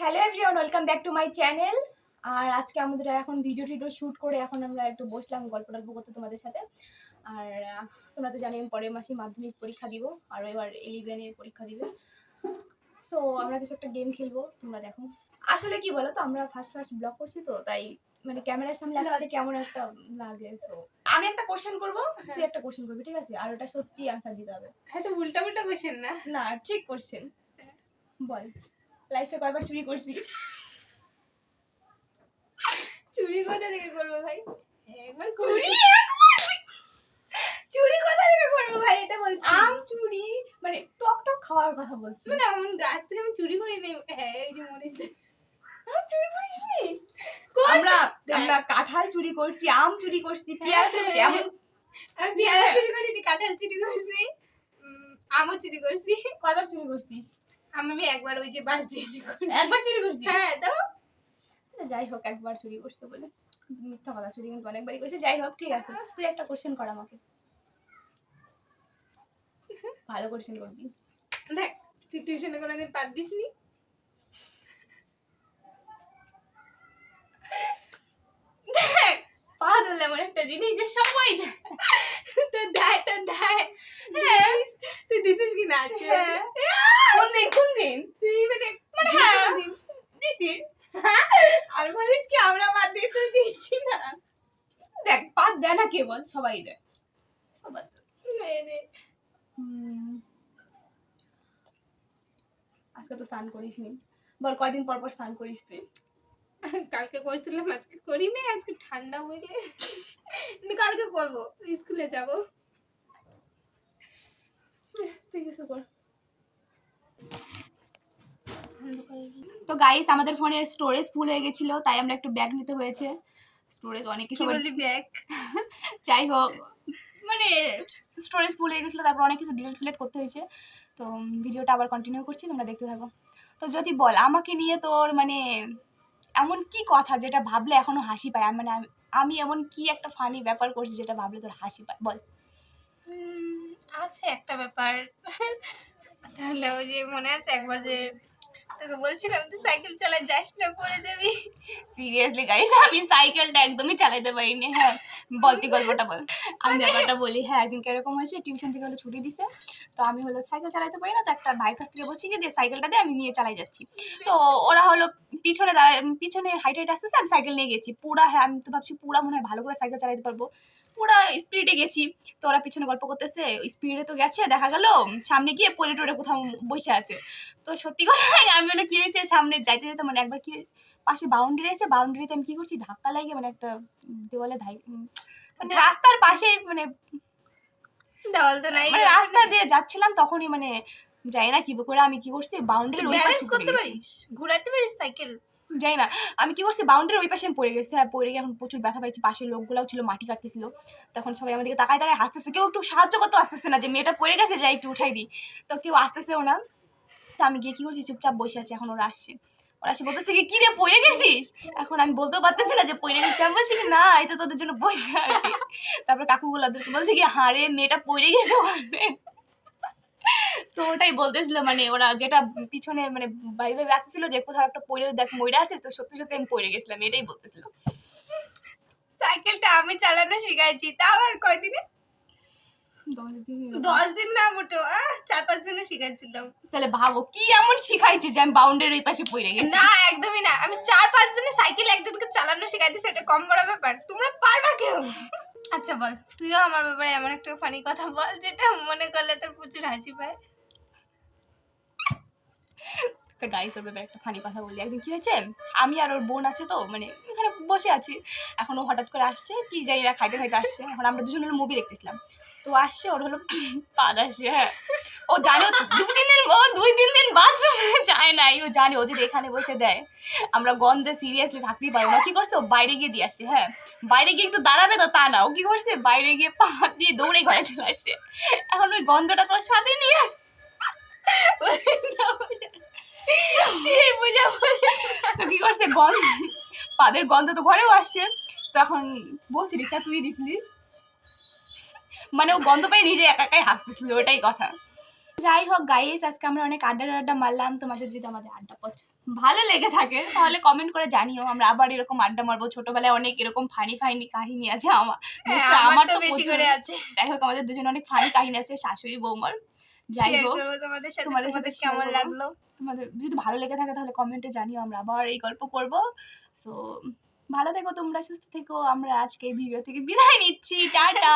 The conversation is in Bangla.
Hello everyone welcome back to my channel আর আজকে আমাদের এখন ভিডিও টিডিও শ্যুট করে এখন আমরা একটু বসলাম গল্প টল্প করতে তোমাদের সাথে। আর তোমরা তো জানি আমি পরের মাসে মাধ্যমিক পরীক্ষা দিব আর এবার ইলেভেনের পরীক্ষা দিবে। সো আমরা কিছু একটা গেম খেলব তোমরা দেখো। আসলে কি বলো তো আমরা ফার্স্ট ফার্স্ট ব্লগ করছি তো তাই মানে ক্যামেরার সামনে আসলে কেমন একটা লাগে সো আমি একটা কোশ্চেন করব তুই একটা কোশ্চেন করবি ঠিক আছে? আর ওটা সত্যি আনসার দিতে হবে। হ্যাঁ তো উল্টা উল্টা কোশ্চেন না। না ঠিক কোশ্চেন বল। লাইফে কয়বার চুরি করছিস চুরি কোথা থেকে করব ভাই? একবার চুরি? চুরি কোথা থেকে করব ভাই? এটা বলছি। আম চুরি মানে টক টক খাওয়ার কথা বলছি। মানে এমন গাছ থেকে আমি চুরি করি নাই। হ্যাঁ এই যে মনে হচ্ছে। চুরি করিসনি আমরা আমরা কাঁঠাল চুরি করছি আম চুরি করছি পেয়ারা চুরি এমন আমি পেয়ারা চুরি করি কাঁঠাল চুরি করছি। আমও চুরি করছি। কয়বার চুরি করছিস? আমি একবার ওই যে বাস দিয়েছি একবার চুরি করছিস হ্যাঁ তো। আচ্ছা, যাই হোক একবার চুরি করছে বলে। মিথ্যা কথা চুরি কিন্তু অনেকবারই করছে। যাই হোক ঠিক আছে। তুই একটা কোশ্চেন কর আমাকে। ভালো কোশ্চেন করবি। দেখ তুই টিউশনে কোনোদিন পাত দিসনি? পা ধরলে এমন একটা জিনিস যে সবাই যায়। তো দেয় তো দেয় হ্যাঁ। তুই দিতিস কি না আজকে? হ্যাঁ। কোন দিন কোন দিন তুই মানে মানে হ্যাঁ। দিছিস আর বলিস কি আমরা বাদ দিয়ে তুই দিয়েছি না। দেখ পাত দেয় না কে বল সবাই দেয়। সবার। আজকে তো স্নান করিস নি বল কয়দিন পর পর স্নান করিস তুই? কালকে করছিলাম আজকে করি না আজকে ঠান্ডা কিন্তু কালকে করব স্কুলে যাব। তুই কিছু কর। তো গাইস আমাদের ফোনের স্টোরেজ ফুল হয়ে গেছিল তাই আমরা একটু ব্যাগ নিতে হয়েছে। স্টোরেজ অনেক কিছু ব্যাগ যাই হোক মানে স্টোরেজ ফুল হয়ে গেছিল তারপর অনেক কিছু ডিলিট ফিলেট করতে হয়েছে। তো ভিডিওটা আবার কন্টিনিউ করছি তোমরা দেখতে থাকো। তো যদি বল আমাকে নিয়ে তোর মানে এমন কি কথা যেটা ভাবলে এখনও হাসি পায়? মানে আমি- আমি এমন কি একটা ফানি ব্যাপার করছি যেটা ভাবলে তোর হাসি পায়? বল। আছে একটা ব্যাপার। তাহলে ওই যে মনে আছে একবার যে তোকে বলছিলাম তুই সাইকেল চালা যাস না পড়ে যাবি। সিরিয়াসলি গাইস আমি সাইকেলটা একদমই চালাতে পারিনি। হ্যাঁ বলতি গল্পটা বল। আমি ব্যাপারটা বলি। হ্যাঁ একদিন কীরকম হয়েছে টিউশন থেকে হলো ছুটি দিছে তো আমি হলো সাইকেল চালাতে পারি না তো একটা ভাইয়ের কাছ থেকে বলছি কি দিয়ে সাইকেলটা দিয়ে আমি নিয়ে চালাই যাচ্ছি। তো ওরা হলো পিছনে পিছনে হাইট হাইট আসতেছে আমি সাইকেল নিয়ে গেছি। পুরা হ্যাঁ আমি তো ভাবছি পুরা মনে হয় ভালো করে সাইকেল চালাতে পারব। পুরা স্পিডে গেছি। তো ওরা পিছনে গল্প করতেছে স্পিডে তো গেছে দেখা গেল সামনে গিয়ে পরে টোরে কোথাও বসে আছে। তো সত্যি কথা আমি মানে কি হয়েছে সামনে যাইতে যেতে মানে একবার কি পাশে বাউন্ডারি আছে বাউন্ডারিতে আমি কি করছি ধাক্কা লাগে মানে একটা দেওয়ালে ধাই মানে রাস্তার পাশেই মানে দেওয়াল তো নাই। মানে রাস্তা দিয়ে যাচ্ছিলাম তখনই মানে যাই না কি করে আমি কি করছি পাশে পড়ে করতে পারিস? ঘোরাতে পারিস সাইকেল যাই না। আমি কি করছি বাউন্ডারির ওই পাশে আমি পড়ে গেছি। হ্যাঁ পড়ে গিয়ে এখন প্রচুর ব্যথা পাইছি। পাশের লোকগুলাও ছিল মাটি কাটতেছিল। তখন সবাই আমাদেরকে তাকায় তাকায় হাসতেছে। কেউ একটু সাহায্য করতে আসতেছে না যে মেয়েটা পড়ে গেছে যাই একটু উঠাই দিই। তো কেউ আসতেছেও না। তো আমি গিয়ে কি করছি চুপচাপ বসে আছি। এখন ওরা আসছে। ওরা আসে বলতেছে কি, রে পড়ে গেছিস? এখন আমি বলতেও পারতেছি না যে পড়ে গেছি। আমি বলছি কি না এই তো তোদের জন্য বসে আছি। তারপর কাকুগুলো বলছে কি হারে মেয়েটা পড়ে গেছে ওখানে তো ওটাই বলতেছিল মানে ওরা যেটা পিছনে মানে ভাই ভাই আসছিল যে কোথাও একটা পড়ে দেখ ময়রা আছে তো সত্যি সত্যি আমি পড়ে গেছিলাম এটাই বলতেছিল। সাইকেলটা আমি চালানো শিখাইছি তাও আর কয়দিনে? দশ দিন। না মোটো চার পাঁচ দিনে শিখাচ্ছিলাম তাহলে ভাবো কি এমন শিখাইছে যে আমি বাউন্ডারির ওই পাশে পড়ে গেছি? না একদমই না আমি চার পাঁচ দিনে সাইকেল একজনকে চালানো শিখাইছি সেটা কম বড় ব্যাপার তোমরা পারবা কেউ? আচ্ছা বল, তুইও আমার ব্যাপারে এমন একটা ফানি কথা বল, যেটা মনে করলে তোর প্রচুর হাসি পায়। তো গাইস ওর ব্যাপারে একটা ফানি কথা বলি। একদিন কি হয়েছে? আমি আর ওর বোন আছে তো মানে এখানে বসে আছি। এখন ও হঠাৎ করে আসছে, কি জানি না, খাইতে খাইতে আসছে। এখন আমরা দুজন হলো মুভি দেখতেছিলাম। তো আসছে, ওর হলো পা আসছে হ্যাঁ। ও জানে ও দুই তিন দিন, ও দুই তিন দিন বাথরুমে যায় নাই। ও জানে, ও যদি এখানে বসে দেয়, আমরা গন্ধে সিরিয়াসলি থাকতেই পারব না। কি করছে? ও বাইরে গিয়ে দিয়ে আসছে হ্যাঁ। বাইরে গিয়ে একটু দাঁড়াবে তো, তা না। ও কি করছে? বাইরে গিয়ে পা দিয়ে দৌড়ে ঘরে চলে আসছে। এখন ওই গন্ধটা তোর সাথে নিয়ে আসছে বুঝা তো কি করছে? গন্ধ। পাদের গন্ধ তো ঘরেও আসছে। তো এখন বলছিলিস না তুই দিছিলিস? মানে ও গন্ধ পেয়ে নিজে একা একাই হাসতেছিল ওটাই কথা। যাই হোক গাইস আজকে আমরা অনেক আড্ডা আড্ডা মারলাম। তোমাদের যদি আমাদের আড্ডা পথ ভালো লেগে থাকে তাহলে কমেন্ট করে জানিও। আমরা আবার এরকম আড্ডা মারবো। ছোটবেলায় অনেক এরকম ফানি ফানি কাহিনী আছে আমার। হ্যাঁ, আমার তো তো বেশি করে আছে। যাই হোক আমাদের দুজনে অনেক ফানি কাহিনী আছে শাশুড়ি বৌমার। যাই হোক তোমাদের সাথে তোমাদের কেমন লাগল? তোমাদের যদি ভালো লেগে থাকে তাহলে কমেন্টে জানিও আমরা আবার এই গল্প করব। সো ভালো থেকো তোমরা সুস্থ থেকো। আমরা আজকে এই ভিডিও থেকে বিদায় নিচ্ছি। টাটা!